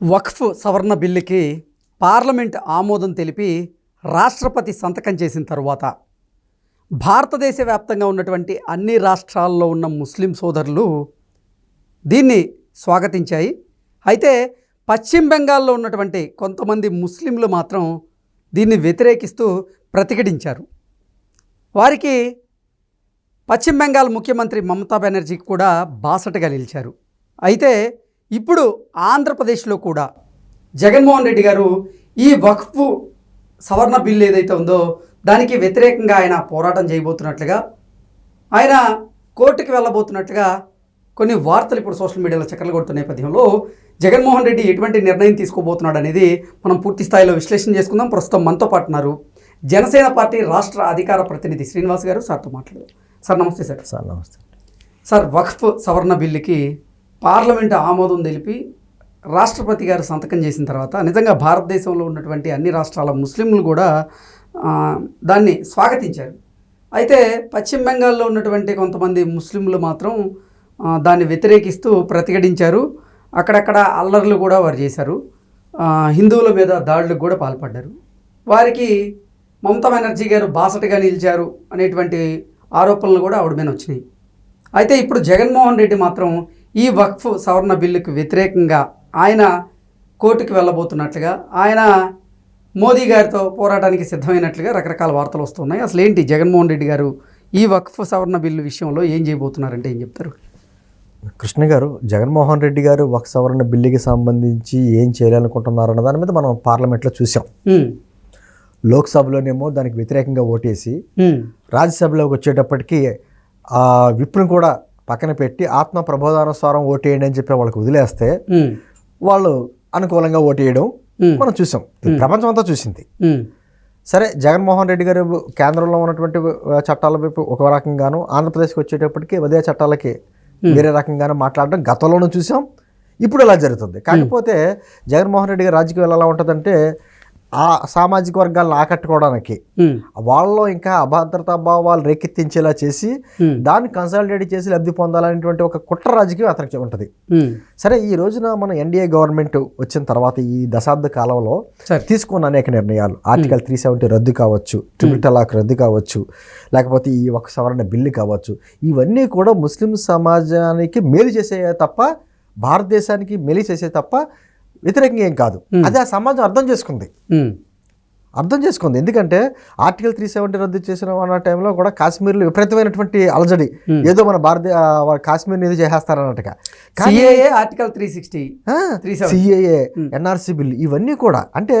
వక్ఫ్ సవరణ బిల్లుకి పార్లమెంట్ ఆమోదం తెలిపి రాష్ట్రపతి సంతకం చేసిన తరువాత భారతదేశ వ్యాప్తంగా ఉన్నటువంటి అన్ని రాష్ట్రాల్లో ఉన్న ముస్లిం సోదరులు దీన్ని స్వాగతించాయి. అయితే పశ్చిమ బెంగాల్లో ఉన్నటువంటి కొంతమంది ముస్లింలు మాత్రం దీన్ని వ్యతిరేకిస్తూ ప్రతిఘటించారు. వారికి పశ్చిమ బెంగాల్ ముఖ్యమంత్రి మమతా బెనర్జీకి కూడా బాసటగా నిలిచారు. అయితే ఇప్పుడు ఆంధ్రప్రదేశ్లో కూడా జగన్మోహన్ రెడ్డి గారు ఈ వక్ఫ్ సవరణ బిల్లు ఏదైతే ఉందో దానికి వ్యతిరేకంగా ఆయన పోరాటం చేయబోతున్నట్లుగా ఆయన కోర్టుకి వెళ్ళబోతున్నట్లుగా కొన్ని వార్తలు ఇప్పుడు సోషల్ మీడియాలో చక్కర్లు కొడుతున్న నేపథ్యంలో జగన్మోహన్ రెడ్డి ఎటువంటి నిర్ణయం తీసుకోబోతున్నాడు అనేది మనం పూర్తి స్థాయిలో విశ్లేషణ చేసుకుందాం. ప్రస్తుతం మనతో పాటు ఉన్నారు జనసేన పార్టీ రాష్ట్ర అధికార ప్రతినిధి శ్రీనివాస్ గారు సార్తో మాట్లాడారు సార్ నమస్తే సార్. సార్ నమస్తే. సార్ వక్ఫ్ సవరణ బిల్లుకి పార్లమెంట్ ఆమోదం తెలిపి రాష్ట్రపతి గారు సంతకం చేసిన తర్వాత నిజంగా భారతదేశంలో ఉన్నటువంటి అన్ని రాష్ట్రాల ముస్లింలు కూడా దాన్ని స్వాగతించారు. అయితే పశ్చిమ బెంగాల్లో ఉన్నటువంటి కొంతమంది ముస్లింలు మాత్రం దాన్ని వ్యతిరేకిస్తూ ప్రతిఘటించారు. అక్కడక్కడ అల్లర్లు కూడా వారు చేశారు. హిందువుల మీద దాడులకు కూడా పాల్పడ్డారు. వారికి మమతా బెనర్జీ గారు బాసటగా నిలిచారు అనేటువంటి ఆరోపణలు కూడా ఆవిడ మీద వచ్చినాయి. అయితే ఇప్పుడు జగన్మోహన్ రెడ్డి మాత్రం ఈ వక్ఫ్ సవరణ బిల్లుకు వ్యతిరేకంగా ఆయన కోర్టుకు వెళ్ళబోతున్నట్లుగా ఆయన మోదీ గారితో పోరాటానికి సిద్ధమైనట్లుగా రకరకాల వార్తలు వస్తున్నాయి. అసలు ఏంటి జగన్మోహన్ రెడ్డి గారు ఈ వక్ఫ్ సవరణ బిల్లు విషయంలో ఏం చేయబోతున్నారంటే ఏం చెప్తారు? కృష్ణ గారు జగన్మోహన్ రెడ్డి గారు ఒక సవరణ బిల్లుకి సంబంధించి ఏం చేయాలనుకుంటున్నారు అన్న దాని మీద మనం పార్లమెంట్లో చూసాం లోక్సభలోనేమో దానికి వ్యతిరేకంగా ఓటేసి రాజ్యసభలోకి వచ్చేటప్పటికి ఆ విప్ను కూడా పక్కన పెట్టి ఆత్మ ప్రబోధానుసారం ఓటేయండి అని చెప్పి వాళ్ళకి వదిలేస్తే వాళ్ళు అనుకూలంగా ఓటేయడం మనం చూసాం. ప్రపంచం అంతా చూసింది. సరే జగన్మోహన్ రెడ్డి గారు కేంద్రంలో ఉన్నటువంటి చట్టాల వైపు ఒక రకంగాను ఆంధ్రప్రదేశ్కి వచ్చేటప్పటికి ఉదయ చట్టాలకి వేరే రకంగాను మాట్లాడడం గతంలోనూ చూసాం. ఇప్పుడు ఇలా జరుగుతుంది? కాకపోతే జగన్మోహన్ రెడ్డి గారు రాజకీయాలు ఎలా ఉంటుందంటే ఆ సామాజిక వర్గాలను ఆకట్టుకోవడానికి. వాళ్ళలో ఇంకా అభద్రతా భావాలు రేకెత్తించేలా చేసి దాన్ని కన్సాలిడేట్ చేసి లబ్ధి పొందాలనేటువంటి ఒక కుట్ర రాజకీయం అతనికి ఉంటుంది. సరే ఈ రోజున మన ఎన్డీఏ గవర్నమెంట్ వచ్చిన తర్వాత ఈ దశాబ్ద కాలంలో తీసుకున్న అనేక నిర్ణయాలు. ఆర్టికల్ త్రీ సెవెంటీ రద్దు కావచ్చు ట్రిపుల్ తలాక్ రద్దు కావచ్చు లేకపోతే ఈ ఒక సవరణ బిల్లు కావచ్చు. ఇవన్నీ కూడా ముస్లిం సమాజానికి మేలు చేసే తప్ప భారతదేశానికి మేలు చేసే తప్ప వ్యతిరేకంగా ఏం కాదు. అది ఆ సమాజం అర్థం చేసుకుంది. అర్థం చేసుకుంది. ఎందుకంటే ఆర్టికల్ త్రీ సెవెంటీ రద్దు చేసిన అన్న టైంలో కూడా కాశ్మీర్లో విపరీతమైనటువంటి అలజడి. ఏదో మన భారతీయ కాశ్మీర్ ఇది చేసేస్తారన్నట్టుగా. CAA article three sixty CAA NRC bill ఇవన్నీ కూడా. అంటే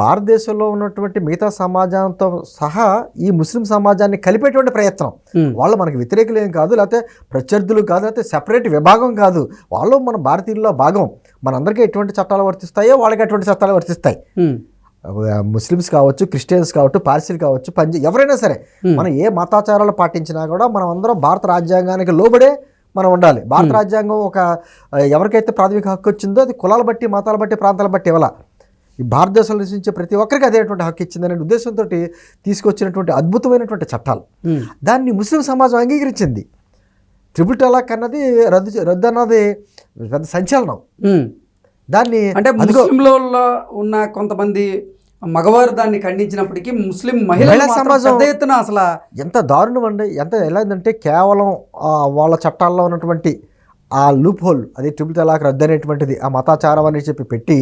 భారతదేశంలో ఉన్నటువంటి మిగతా సమాజంతో సహా ఈ ముస్లిం సమాజాన్ని కలిపేటువంటి ప్రయత్నం. వాళ్ళు మనకి వ్యతిరేకులు ఏం కాదు లేకపోతే ప్రత్యర్థులు కాదు లేకపోతే సెపరేట్ విభాగం కాదు. వాళ్ళు మన భారతీయుల్లో భాగం. మనందరికీ ఎటువంటి చట్టాలు వర్తిస్తాయో వాళ్ళకి ఎటువంటి చట్టాలు వర్తిస్తాయి. ముస్లిమ్స్ కావచ్చు క్రిస్టియన్స్ కావచ్చు పార్సీలు కావచ్చు పంజ ఎవరైనా సరే మనం ఏ మతాచారాలు పాటించినా కూడా మనం అందరం భారత రాజ్యాంగానికి లోబడే మనం ఉండాలి. భారత రాజ్యాంగం ఒక ఎవరికైతే ప్రాథమిక హక్కు వచ్చిందో అది కులాల బట్టి మతాల బట్టి ప్రాంతాల బట్టి ఇవ్వాల. ఈ భారతదేశంలో నివసించే ప్రతి ఒక్కరికి అదేటువంటి హక్కు ఇచ్చిందనే ఉద్దేశంతో తీసుకొచ్చినటువంటి అద్భుతమైనటువంటి చట్టాలు. దాన్ని ముస్లిం సమాజం అంగీకరించింది. ట్రిపుల్ టలాక్ అన్నది రద్దు రద్దు అన్నది పెద్ద సంచలనం. దాన్ని అంటే ముస్లింలలో ఉన్న కొంతమంది మగవారు దాన్ని ఖండించినప్పటికీ ముస్లిం మహిళల మహిళా సమాజం- పెద్ద ఎత్తున అసలు ఎంత దారుణం అండి. ఎంత ఎలా అంటే కేవలం ఆ, వాళ్ళ చట్టాల్లో ఉన్నటువంటి ఆ లూప్ హోల్ అది ట్రిపుల్ తలాక్ రద్దు అనేటువంటిది ఆ మతాచారం అని చెప్పి పెట్టి.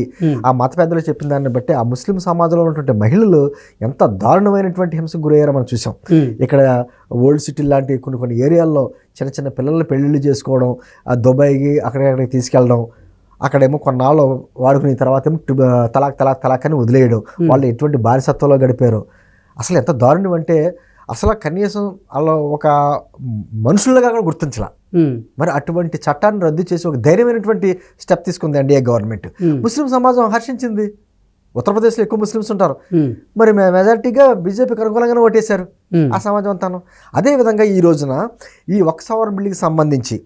ఆ మత పెద్దలు చెప్పిన దాన్ని బట్టి ఆ ముస్లిం సమాజంలో ఉన్నటువంటి మహిళలు ఎంత దారుణమైనటువంటి హింసకు గురయ్యారో మనం చూసాం. ఇక్కడ ఓల్డ్ సిటీ లాంటి కొన్ని కొన్ని ఏరియాల్లో చిన్న చిన్న పిల్లల్ని పెళ్ళిళ్ళు చేసుకోవడం ఆ దుబాయ్కి అక్కడికి తీసుకెళ్ళడం అక్కడేమో కొన్నాళ్ళు వాడుకున్న తర్వాత ఏమో తలాక్ తలాక్ తలాక్ అని వదిలేయడం. వాళ్ళు ఎటువంటి బానిసత్వంలో గడిపారు. అసలు ఎంత దారుణం అంటే అసలు కనీసం అలా ఒక మనుషులుగా కూడా గుర్తించాల. మరి అటువంటి చట్టాన్ని రద్దు చేసి ఒక ధైర్యమైనటువంటి స్టెప్ తీసుకుంది ఎన్డీఏ గవర్నమెంట్. ముస్లిం సమాజం హర్షించింది. ఉత్తరప్రదేశ్లో ఎక్కువ ముస్లిమ్స్ ఉంటారు. మరి మెజారిటీగా బీజేపీకి అనుకూలంగానే ఓటేశారు ఆ సమాజం అంతాను. అదేవిధంగా ఈ రోజున ఈ ఒక్క సవరణ బిల్లుకి సంబంధించి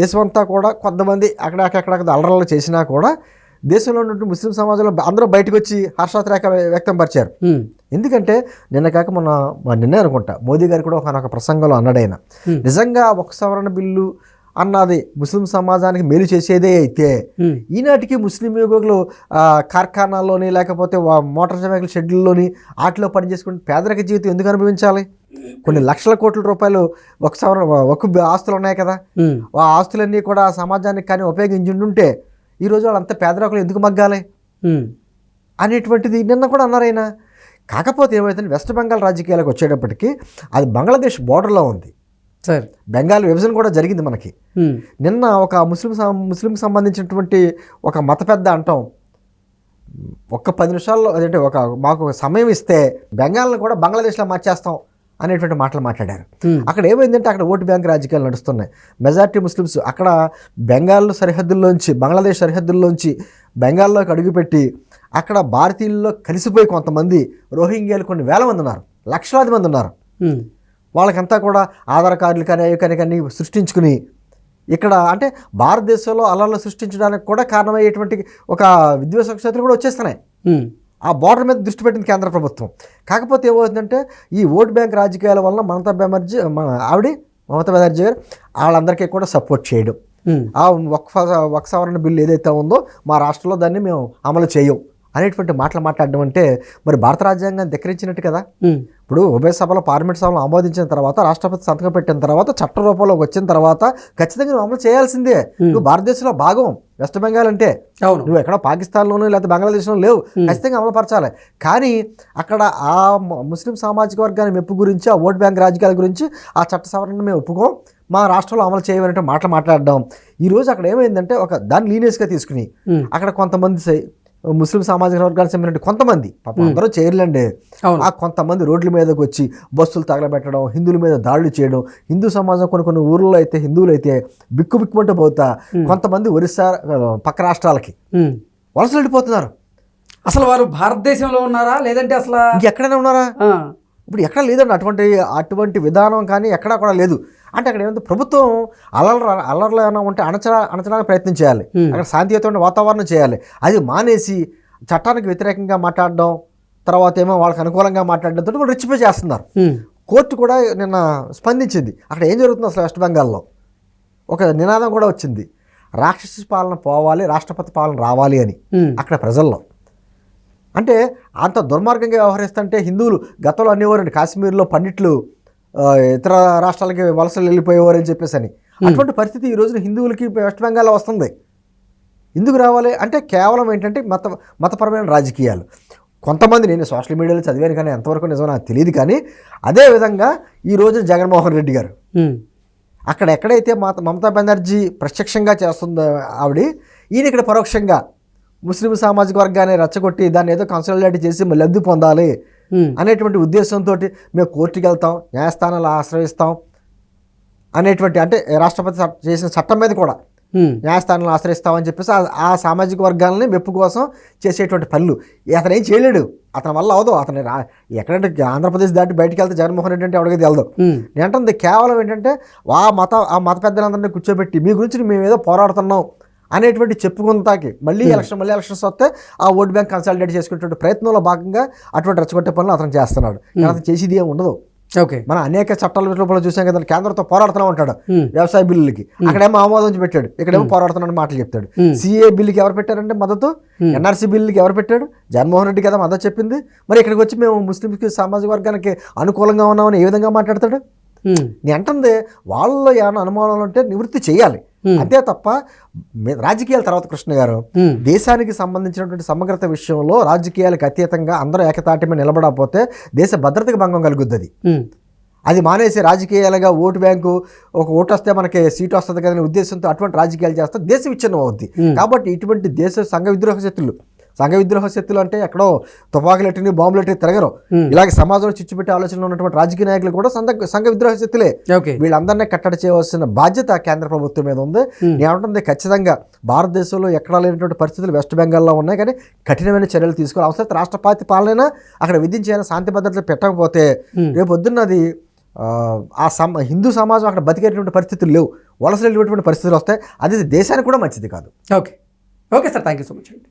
దేశమంతా కూడా కొంతమంది అక్కడ అక్కడ అలరలు చేసినా కూడా దేశంలో ఉన్నటువంటి ముస్లిం సమాజంలో అందరూ బయటకు వచ్చి హర్షాత్రేక వ్యక్తం పరిచారు. ఎందుకంటే నిన్న కాక మొన్న నిన్నే అనుకుంటా మోదీ గారు కూడా ఒక ప్రసంగంలో అన్నాడైన. నిజంగా ఒక సవరణ బిల్లు అన్నది ముస్లిం సమాజానికి మేలు చేసేదే అయితే ఈనాటికి ముస్లిం యువకులు కార్ఖానాల్లోని లేకపోతే మోటార్ సైకిల్ షెడ్యూల్లోని వాటిలో పనిచేసుకుంటే పేదరిక జీవితం ఎందుకు అనుభవించాలి? కొన్ని లక్షల కోట్ల రూపాయలు ఒక సవరణ ఒక ఆస్తులు ఉన్నాయి కదా. ఆ ఆస్తులన్నీ కూడా సమాజానికి కానీ ఉపయోగించుంటుంటే ఈరోజు వాళ్ళంతా పేదరికలు ఎందుకు మగ్గాలి? అనేటువంటిది నిన్న కూడా అన్నారు ఆయన. కాకపోతే ఏమైతే వెస్ట్ బెంగాల్ రాజకీయాలకు వచ్చేటప్పటికి అది బంగ్లాదేశ్ బోర్డర్లో ఉంది. సరే. బెంగాల్ విభజన కూడా జరిగింది మనకి. నిన్న ఒక ముస్లిం ముస్లింకి సంబంధించినటువంటి ఒక మత పెద్ద అంటాం. ఒక్క పది నిమిషాల్లో అదంటే ఒక మాకు ఒక సమయం ఇస్తే బెంగాల్ని కూడా బంగ్లాదేశ్లో మార్చేస్తాం. అనేటువంటి మాటలు మాట్లాడారు. అక్కడ ఏమైందంటే అక్కడ ఓటు బ్యాంక్ రాజకీయాలు నడుస్తున్నాయి. మెజారిటీ ముస్లిమ్స్ అక్కడ బెంగాల్ సరిహద్దుల్లోంచి బంగ్లాదేశ్ సరిహద్దుల్లోంచి బెంగాల్లోకి అడుగుపెట్టి అక్కడ భారతీయుల్లో కలిసిపోయి కొంతమంది రోహింగ్యాలు కొన్ని వేల మంది ఉన్నారు లక్షలాది మంది ఉన్నారు. వాళ్ళకంతా కూడా ఆధార్ కార్డులు కానీ అవి కానీ కానీ సృష్టించుకుని ఇక్కడ అంటే భారతదేశంలో అల్లర్లు సృష్టించడానికి కూడా కారణమయ్యేటువంటి ఒక విద్వేష శక్తులు కూడా వచ్చేస్తున్నాయి. ఆ బార్డర్ మీద దృష్టి పెట్టింది కేంద్ర ప్రభుత్వం. కాకపోతే ఏమవుతుందంటే ఈ ఓట్ బ్యాంక్ రాజకీయాల వలన మమతా బెనర్జీ మన ఆవిడ మమతా బెనర్జీ గారు వాళ్ళందరికీ కూడా సపోర్ట్ చేయడం. ఆ వక్ఫ వక్ సవరణ బిల్లు ఏదైతే ఉందో మా రాష్ట్రంలో దాన్ని మేము అమలు చేయం అనేటువంటి మాటలు మాట్లాడడం అంటే మరి భారత రాజ్యాంగాన్ని ధిక్కరించినట్టు కదా? ఇప్పుడు ఉభయ సభలో పార్లమెంట్ సభలో ఆమోదించిన తర్వాత రాష్ట్రపతి సంతకం పెట్టిన తర్వాత చట్ట రూపంలోకి వచ్చిన తర్వాత ఖచ్చితంగా నువ్వు అమలు చేయాల్సిందే. నువ్వు భారతదేశంలో భాగం. వెస్ట్ బెంగాల్ అంటే అవును. నువ్వు ఎక్కడ పాకిస్తాన్లోనూ లేదా బంగ్లాదేశ్లో లేవు. ఖచ్చితంగా అమలుపరచాలి కానీ అక్కడ ఆ ముస్లిం సామాజిక వర్గాన్ని మెప్పు గురించి ఆ ఓట్ బ్యాంక్ రాజకీయాల గురించి ఆ చట్ట సవరణను మేము ఒప్పుకోం. మా రాష్ట్రంలో అమలు చేయమనే మాటలు మాట్లాడడం. ఈరోజు అక్కడ ఏమైందంటే ఒక దాన్ని లీనియస్గా తీసుకుని అక్కడ కొంతమంది సై- ముస్లిం సామాజిక వర్గానికి చెందినట్టు కొంతమంది పాపం అందరూ చేయలేండి ఆ కొంతమంది రోడ్ల మీదకి వచ్చి బస్సులు తగలబెట్టడం హిందువుల మీద దాడులు చేయడం హిందూ సమాజం కొన్ని కొన్ని ఊర్లలో అయితే హిందువులు అయితే బిక్కు బిక్కుమంటూ పోతా కొంతమంది ఒరిస్సా పక్క రాష్ట్రాలకి. వలసలు వెళ్ళిపోతున్నారు. అసలు వారు భారతదేశంలో ఉన్నారా? లేదంటే అసలు ఇంకెక్కడైనా ఉన్నారా? ఇప్పుడు ఎక్కడ లేదండి అటువంటి అటువంటి విధానం కానీ ఎక్కడా కూడా లేదు. అంటే అక్కడ ఏమంటే ప్రభుత్వం అల్లర్లు అల్లర్లు ఏమైనా ఉంటే అణచడా అణచడానికి ప్రయత్నం చేయాలి. అక్కడ శాంతియుతమైన వాతావరణం చేయాలి. అది మానేసి చట్టానికి వ్యతిరేకంగా మాట్లాడడం తర్వాత ఏమో వాళ్ళకి అనుకూలంగా మాట్లాడడంతో కూడా రెచ్చిపోయి చేస్తున్నారు. కోర్టు కూడా నిన్న స్పందించింది. అక్కడ ఏం జరుగుతుంది అసలు వెస్ట్ బెంగాల్లో? ఒక నినాదం కూడా వచ్చింది. రాక్షసి పాలన పోవాలి రాష్ట్రపతి పాలన రావాలి అని. అక్కడ ప్రజల్లో. అంటే అంత దుర్మార్గంగా వ్యవహరిస్తుంటే హిందువులు గతంలో అనేవారండి కాశ్మీర్లో పండిట్లు ఇతర రాష్ట్రాలకి వలసలు వెళ్ళిపోయేవారు అని చెప్పేసి అని అటువంటి పరిస్థితి ఈ రోజున హిందువులకి వెస్ట్ బెంగాల్లో వస్తుంది. ఎందుకు రావాలి? అంటే కేవలం ఏంటంటే మత మతపరమైన రాజకీయాలు. కొంతమంది నేను సోషల్ మీడియాలో చదివాను కానీ ఎంతవరకు నిజమో నాకు తెలియదు కానీ అదే విధంగా ఈ రోజు జగన్మోహన్ రెడ్డి గారు. అక్కడ ఎక్కడైతే మత మమతా బెనర్జీ ప్రత్యక్షంగా చేస్తుందో ఆవిడ ఈయన ఇక్కడ పరోక్షంగా ముస్లిం సామాజిక వర్గాన్ని రెచ్చగొట్టి దాన్ని ఏదో కన్సల్టేట్ చేసి లబ్ధి పొందాలి అనేటువంటి ఉద్దేశంతో మేము కోర్టుకి వెళ్తాం న్యాయస్థానాలు ఆశ్రయిస్తాం అనేటువంటి అంటే రాష్ట్రపతి చేసిన చట్టం మీద కూడా ఉమ్, న్యాయస్థానాలను ఆశ్రయిస్తామని చెప్పేసి ఆ- సామాజిక వర్గాలని మెప్పు కోసం చేసేటువంటి పనులు. అతను ఏం చేయలేడు. అతని వల్ల అవదు. అతను ఎక్కడంటే ఆంధ్రప్రదేశ్ దాటి బయటికి వెళ్తే జగన్మోహన్ రెడ్డి అంటే ఎవరికి తెలదు. ఉమ్, నేను అంటుంది కేవలం ఏంటంటే ఆ మత ఆ మత పెద్దలందరినీ కూర్చోబెట్టి మీ గురించి మేము ఏదో పోరాడుతున్నాం. అనేటువంటి చెప్పుకుంటాకి మళ్ళీ ఎలక్షన్ మళ్ళీ ఎలక్షన్స్ వస్తే ఆ ఓట్ బ్యాంక్ కన్సల్టేట్ చేసుకునేటువంటి ప్రయత్నంలో భాగంగా అటువంటి రెచ్చగొట్టే పనులు అతను చేస్తున్నాడు. అతను చేసేది ఏమి ఉండదు. ఓకే. మనం అనేక చట్టాల రూపంలో చూసాం కదా కేంద్రంతో పోరాడుతూనే ఉంటాడు వ్యవసాయ బిల్లులకి. అక్కడేమో ఆమోదించి పెట్టాడు ఇక్కడేమో పోరాడుతున్నాడు మాటలు చెప్తాడు. సిఏ బిల్లుకి ఎవరు పెట్టారంటే మద్దతు. ఎన్ఆర్సీ బిల్లుకి ఎవరు పెట్టాడు? జగన్మోహన్ రెడ్డి కదా మద్దతు చెప్పింది. మరి ఇక్కడికి వచ్చి మేము ముస్లింస్కి సామాజిక వర్గానికి అనుకూలంగా ఉన్నామని ఏ విధంగా మాట్లాడతాడు? నేను అంటుంది వాళ్ళలో ఏమైనా అనుమానాలు ఉంటే నివృత్తి చేయాలి. అంతే తప్ప రాజకీయాల తర్వాత కృష్ణ గారు దేశానికి సంబంధించినటువంటి సమగ్రత విషయంలో రాజకీయాలకు అతీతంగా అందరూ ఏకతాటి మీద నిలబడకపోతే దేశ భద్రతకు భంగం కలుగుద్ది అది మానేసి రాజకీయాలుగా ఓటు బ్యాంకు ఒక ఓటు వస్తే మనకి సీట్ వస్తుంది కదనే ఉద్దేశంతో అటువంటి రాజకీయాలు చేస్తే దేశ విచ్ఛిన్నం అవుద్ది. కాబట్టి ఇటువంటి దేశ సంఘ విద్రోహ శక్తులు సంఘ విద్రోహ శక్తులు అంటే ఎక్కడో తుపాకులు ఎట్టిని బాంబులు ఎట్టి తిరగరు. ఇలాగే సమాజంలో చిచ్చుపెట్టే ఆలోచనలో ఉన్నటువంటి రాజకీయ నాయకులు కూడా సంఘ సంఘ విద్రోహ శక్తులే. వీళ్ళందరినీ కట్టడి చేయవలసిన బాధ్యత కేంద్ర ప్రభుత్వం మీద ఉంది. నేనంటుంది ఖచ్చితంగా భారతదేశంలో ఎక్కడా లేనటువంటి పరిస్థితులు వెస్ట్ బెంగాల్లో ఉన్నాయి కానీ కఠినమైన చర్యలు తీసుకోవాలి. అవసరం రాష్ట్రపతి పాలన అక్కడ విధించిన శాంతి భద్రతలు పెట్టకపోతే. రేపు పొద్దున్న అది ఆ, సమ హిందూ సమాజం అక్కడ బతికేటువంటి పరిస్థితులు లేవు. వలస వెళ్ళేటువంటి పరిస్థితులు వస్తాయి. అది దేశానికి కూడా మంచిది కాదు. Okay. Okay sir. Thank you so much అండి.